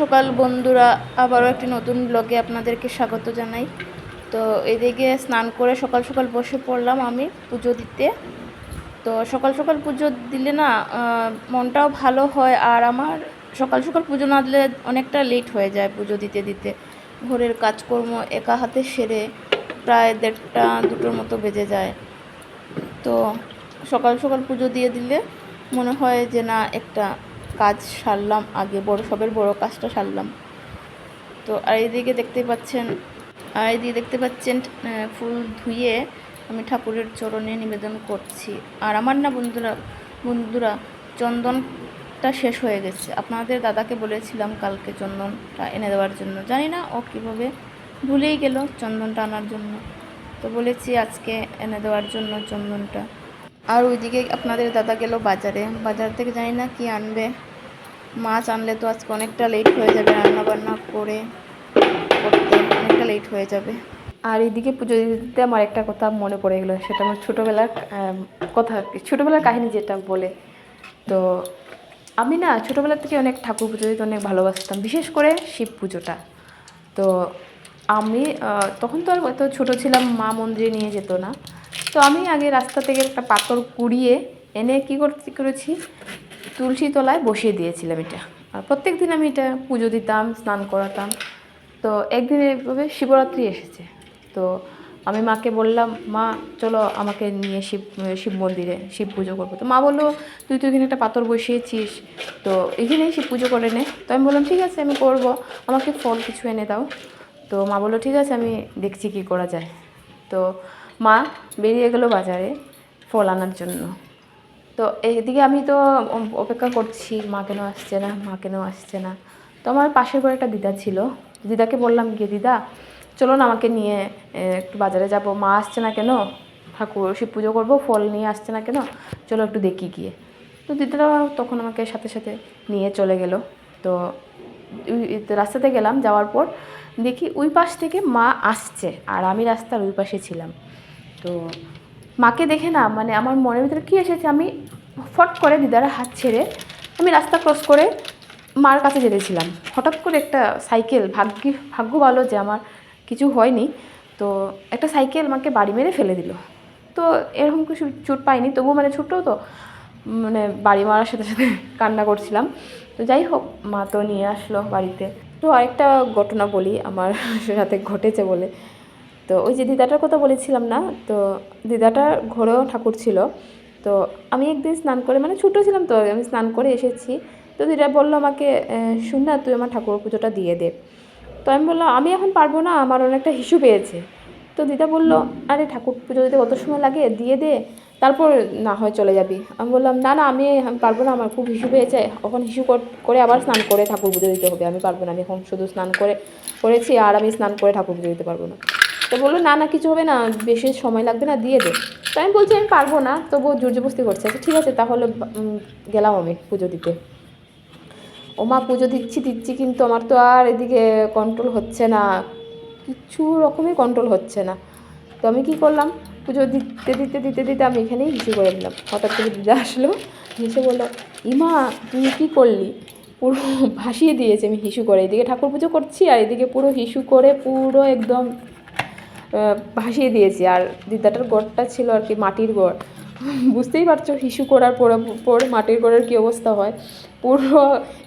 সকাল বন্ধুরা, আবারও একটি নতুন ব্লগে আপনাদেরকে স্বাগত জানাই। তো এদিকে স্নান করে সকাল সকাল বসে পড়লাম আমি পুজো দিতে। তো সকাল সকাল পুজো দিলে না মনটাও ভালো হয় আর আমার সকাল সকাল পুজো না দিলে অনেকটা লেট হয়ে যায় পুজো দিতে দিতে। ঘরের কাজকর্ম একা হাতে সেরে প্রায় দেড়টা দুটোর মতো বেজে যায়। তো সকাল সকাল পুজো দিয়ে দিলে মনে হয় যে না, একটা কাজ সারলাম, আগে বড় সবের বড় কাজটা সারলাম। তো আর এইদিকে দেখতে পাচ্ছেন, আর এইদিকে দেখতে পাচ্ছেন ফুল ধুয়ে আমি ঠাকুরের চরণে নিবেদন করছি। আর আমার না বন্ধুরা বন্ধুরা, চন্দনটা শেষ হয়ে গেছে। আপনাদের দাদাকে বলেছিলাম কালকে চন্দনটা এনে দেওয়ার জন্য। জানি না ও কীভাবে ভুলেই গেল চন্দনটা আনার জন্য। তো বলেছি আজকে এনে দেওয়ার জন্য চন্দনটা। আর ওইদিকে আপনাদের দাদা গেল বাজারে। বাজার থেকে জানি না কি আনবে। মাছ আনলে তো আজকে অনেকটা লেট হয়ে যাবে রান্না বান্না করে করতে, অনেকটা লেট হয়ে যাবে। আর এদিকে পুজো দিতে আমার একটা কথা মনে পড়ে গেলো, সেটা আমার ছোটোবেলার কথা, ছোটোবেলার কাহিনী যেটা বলে। তো আমি না ছোটোবেলা থেকে অনেক ঠাকুর পুজো দিতে অনেক ভালোবাসতাম, বিশেষ করে শিব পুজোটা। তো আমি তখন তো আর এত ছোটো ছিলাম, মা মন্দিরে নিয়ে যেত না। তো আমি আগে রাস্তা থেকে একটা পাথর কুড়িয়ে এনে কী করতে করেছি? তুলসী তলায় বসিয়ে দিয়েছিলাম এটা। আর প্রত্যেক দিন আমি এটা পুজো দিতাম, স্নান করাতাম। তো একদিন এভাবে শিবরাত্রি এসেছে। তো আমি মাকে বললাম, মা, চলো আমাকে নিয়ে শিব শিব মন্দিরে শিব পুজো করব। তো মা বলল, তুই তো এখানে একটা পাথর বসিয়েছিস। তো এখানেই শিব পুজো করে নে। তো আমি বললাম, ঠিক আছে, আমি করব। আমাকে ফল কিছু এনে দাও। তো মা বলল, ঠিক আছে, আমি দেখছি কি করা যায়। তো মা বেরিয়ে গেল বাজারে ফল আনার জন্য। তো এদিকে আমি তো অপেক্ষা করছি, মা কেন আসছে না, মা কেন আসছে না। তো আমার পাশের ঘরে একটা দিদা ছিল। দিদাকে বললাম, গিয়ে দিদা চলো না আমাকে নিয়ে একটু বাজারে যাব। মা আসছে না কেন? ঠাকুর, শিব পুজো করব, ফল নিয়ে আসছে না কেন? চলো একটু দেখি গিয়ে। তো দিদারা তখন আমাকে সাথে সাথে নিয়ে চলে গেল। তো রাস্তাতে গেলাম, যাওয়ার পর দেখি ওই পাশ থেকে মা আসছে আর আমি রাস্তার ওই পাশে ছিলাম। তো মাকে দেখে না মানে আমার মনের ভিতরে কী এসেছে আমি ফট করে দিদারা হাত ছেড়ে আমি রাস্তা ক্রস করে মার কাছে যেতেছিলাম হঠাৎ করে একটা সাইকেল, ভাগ্য ভাগ্য ভালো যে আমার কিছু হয়নি, তো একটা সাইকেল আমাকে বাড়ি মেরে ফেলে দিল। তো এরকম কিছু চোট পাইনি, তবুও মানে ছোটো তো মানে বাড়ি মারার সাথে সাথে কান্না করছিলাম। তো যাই হোক, মা তো নিয়ে আসলো বাড়িতে। তো আরেকটা ঘটনা বলি, আমার সাথে ঘটেছে বলে। তো ওই যে দিদাটার কথা বলেছিলাম না, তো দিদাটার ঘরেও ঠাকুর ছিল। তো আমি একদিন স্নান করে মানে ছোটো ছিলাম তো, আমি স্নান করে এসেছি। তো দিদা বলল আমাকে শুন না, তুই আমার ঠাকুর পুজোটা দিয়ে দে। তো আমি বললাম, আমি এখন পারব না, আমার অনেকটা হিসু পেয়েছে। তো দিদা বলল, আরে ঠাকুর পুজো দিতে কত সময় লাগে? দিয়ে দে। তারপর না হয় চলে যাবি। আমি বললাম, না না, আমি পারব না, আমার খুব হিসু পেয়েছে। এখন হিসু কর- আবার স্নান করে ঠাকুর পুজো দিতে হবে। আমি পারব না, আমি এখন শুধু স্নান করে, করেছি, আর আমি স্নান করে ঠাকুর পুজো দিতে পারব না। তো বলল, না না, কিছু হবে না, বেশি সময় লাগবে না, দিয়ে দে। তো আমি বলছি, আমি পারব না, তবুও জোর জবস্তি করছে। আচ্ছা ঠিক আছে, তাহলে গেলাম আমি পুজো দিতে। ও মা পুজো দিচ্ছি দিচ্ছি, কিন্তু আমার তো আর এদিকে কন্ট্রোল হচ্ছে না। কিছু রকমই কন্ট্রোল হচ্ছে না। তো আমি কি করলাম পুজো দিতে দিতে দিতে দিতে আমি এখানেই হিসু করে দিলাম। হঠাৎ করে দিদা আসলো হিসে বলল, ইমা তুই কী করলি? পুরো ভাসিয়ে দিয়েছে, আমি হিসু করে। এদিকে ঠাকুর পুজো করছি, আর এদিকে পুরো হিসু করে পুরো একদম ভাসিয়ে দিয়েছি। আর দিদাটার গড়টা ছিল আর কি মাটির গড়। বুঝতেই পারছ, হিসু করার পর পর মাটির করার কী অবস্থা হয়। পুরো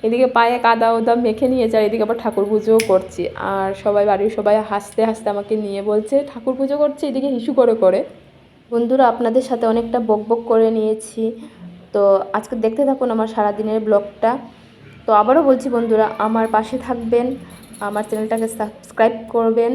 এদিকে পায়ে কাদা ওদা মেখে নিয়েছে, আর এদিকে আবার ঠাকুর পুজোও করছি। আর সবাই, বাড়ির সবাই হাসতে হাসতে আমাকে নিয়ে বলছে, ঠাকুর পুজো করছে, এদিকে হিসু করে করে। বন্ধুরা, আপনাদের সাথে অনেকটা বক বক করে নিয়েছি। তো আজকে দেখতে থাকুন আমার সারাদিনের ব্লগটা। তো আবারও বলছি বন্ধুরা, আমার পাশে থাকবেন, আমার চ্যানেলটাকে সাবস্ক্রাইব করবেন।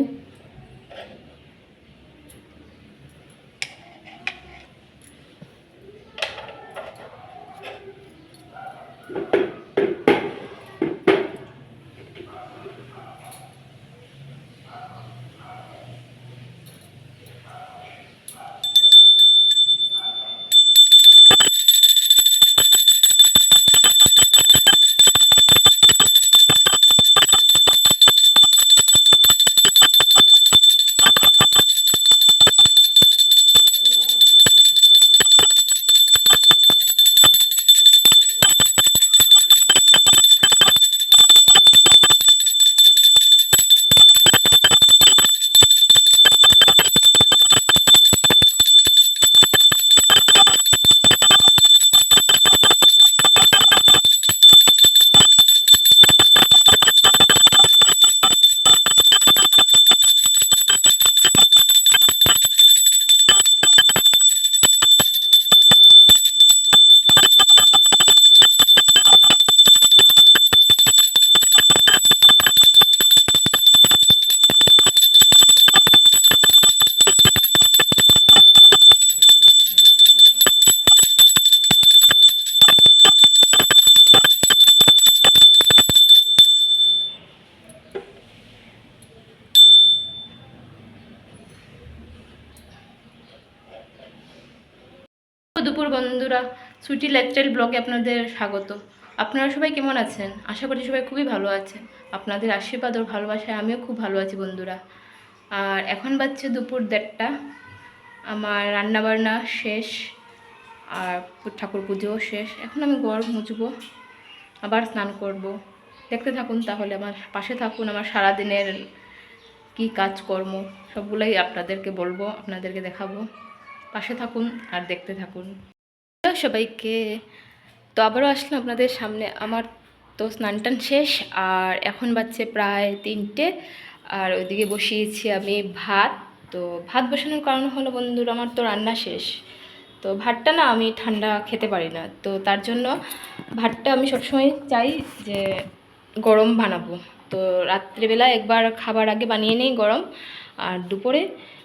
বন্ধুরা, সুইটি লাইফস্টাইল ব্লগে আপনাদের স্বাগত। আপনারা সবাই কেমন আছেন? আশা করি সবাই খুবই ভালো আছেন। আপনাদের আশীর্বাদ ও ভালোবাসায় আমিও খুব ভালো আছি বন্ধুরা। আর এখন বাজছে দুপুর দেড়টা। আমার রান্নাবান্না শেষ, আর ঠাকুর পুজোও শেষ। এখন আমি ঘর মুছবো, আবার স্নান করব। দেখতে থাকুন তাহলে আমার পাশে থাকুন, আমার সারাদিনের কি কাজকর্ম, সবগুলোই আপনাদেরকে বলব, আপনাদেরকে দেখাবো। পাশে থাকুন আর দেখতে থাকুন। সবাইকে। তো আবারও আসলাম আপনাদের সামনে। আমার তো স্নান টান শেষ, আর এখন বাজছে প্রায় তিনটে। আর ওইদিকে বসিয়েছি আমি ভাত। তো ভাত বসানোর কারণ হলো বন্ধুরা, আমার তো রান্না শেষ। তো ভাতটা না আমি ঠান্ডা খেতে পারি না। তো তার জন্য ভাতটা আমি সবসময় চাই যে গরম বানাবো। তো রাত্রিবেলা একবার খাবার আগে বানিয়ে নেই গরম, আর দুপুরে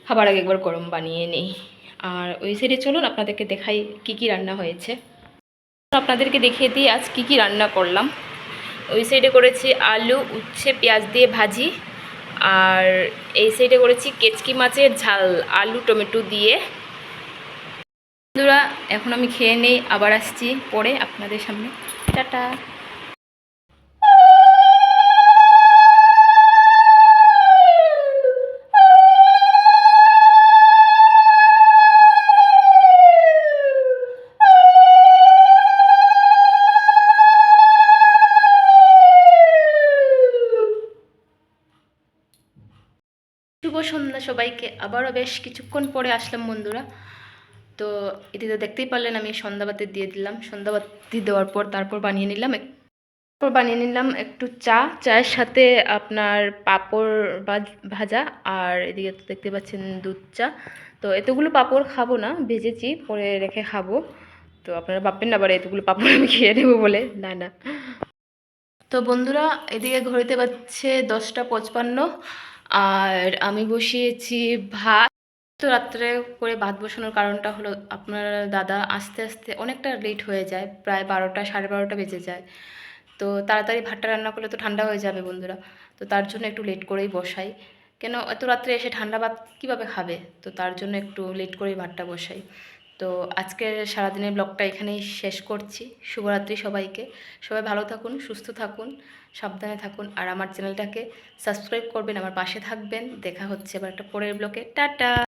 খাবার আগে একবার গরম বানিয়ে নেই। আর ওই সাইডে চলুন, আপনাদেরকে দেখাই কি কি রান্না হয়েছে। আপনাদেরকে দেখিয়ে দিই, আজ কি কি রান্না করলাম। ওই সাইডে করেছি আলু, উচ্ছে, পেঁয়াজ দিয়ে ভাজি। আর এই সাইডে করেছি কেচকি মাছের ঝাল, আলু, টমেটো দিয়ে। বন্ধুরা, এখন আমি খেয়ে নেই, আবার আসছি পরে আপনাদের সামনে। টাটা! শুভ সন্ধ্যা সবাইকে। আবারও বেশ কিছুক্ষণ পরে আসলাম বন্ধুরা। তো এদিকে দেখতেই পারলেন, আমি সন্ধ্যাবাতি দিয়ে দিলাম। সন্ধ্যাবাতি দেওয়ার পর তারপর বানিয়ে নিলাম। তারপর বানিয়ে নিলাম একটু চা। চায়ের সাথে আপনার পাঁপড় ভাজ- আর এদিকে তো দেখতে পাচ্ছেন দুধ চা। তো এতগুলো পাঁপড় খাব না, ভেজেছি, পরে রেখে খাব। তো আপনারা ভাববেন না আবার এতগুলো পাঁপড় আমি খেয়ে নেব বলে। না না। তো বন্ধুরা, এদিকে ঘড়িতে পাচ্ছে দশটা পঁচপান্ন। আর আমি বসিয়েছি ভাত। তো রাত্রে করে ভাত বসানোর কারণটা হলো আপনার দাদা আস্তে আস্তে অনেকটা লেট হয়ে যায়, প্রায় বারোটা, সাড়ে বারোটা বেজে যায়। তো তাড়াতাড়ি ভাতটা রান্না করলে তো ঠান্ডা হয়ে যাবে বন্ধুরা। তো তার জন্য একটু লেট করেই বসাই। কেন এত রাত্রে এসে ঠান্ডা ভাত কীভাবে খাবে? তো তার জন্য একটু লেট করেই ভাতটা বসাই। তো আজকের সারাদিনের ব্লগটা এখানেই শেষ করছি। শুভরাত্রি সবাইকে। সবাই ভালো থাকুন, সুস্থ থাকুন, সাবধানে থাকুন আর আমার চ্যানেলটাকে সাবস্ক্রাইব করবেন, আমার পাশে থাকবেন। দেখা হচ্ছে এবার একটা পরের ব্লকে টাটা!